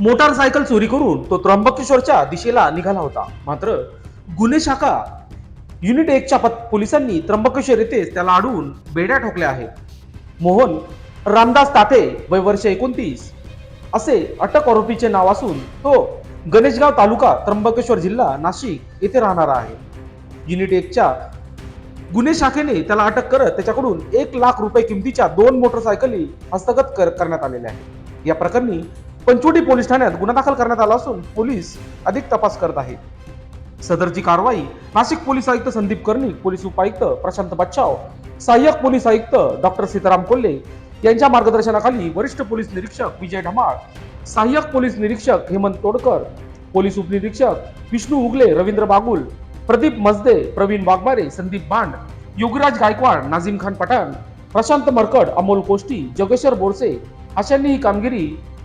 Motorcycle चोरी करून तो त्र्यंबकेश्वरच्या दिशेला निघाला होता. मात्र गुन्हे शाखा युनिट एकच्या पोलिसांनी त्र्यंबकेश्वर येथेच त्याला अडवून बेड्या ठोकल्या आहेत. मोहन रामदास ताते वय वर्ष एकोणतीस असे अटक आरोपीचे नाव असून तो गणेशगाव तालुका त्र्यंबकेश्वर जिल्हा नाशिक येथे राहणारा आहे. युनिट एकच्या गुन्हे शाखेने त्याला अटक करत त्याच्याकडून एक लाख रुपये किमतीच्या दोन मोटरसायकली हस्तगत कर- करण्यात आलेल्या आहेत. या प्रकरणी पंचवटी पोलीस ठाण्यात गुन्हा दाखल करण्यात आला असून पोलीस अधिक तपास करत आहेत. सदरची कारवाई नाशिक पोलीस आयुक्त संदीप कर्णिक पोलीस उपायुक्त प्रशांत बच्चाव सहाय्यक पोलीस आयुक्त डॉक्टर सीताराम कोल्हे यांच्या मार्गदर्शनाखाली वरिष्ठ पोलीस निरीक्षक विजय ढमाळ सहाय्यक पोलीस निरीक्षक हेमंत तोडकर पोलीस उपनिरीक्षक विष्णू उगले रवींद्र बागुल प्रदीप मजदे प्रवीण वाघमारे संदीप भांड युगराज गायकवाड नाझीम खान पठाण प्रशांत मरकड अमोल कोष्टी जोगेश्वर बोरसे अशांनी ही कामगिरी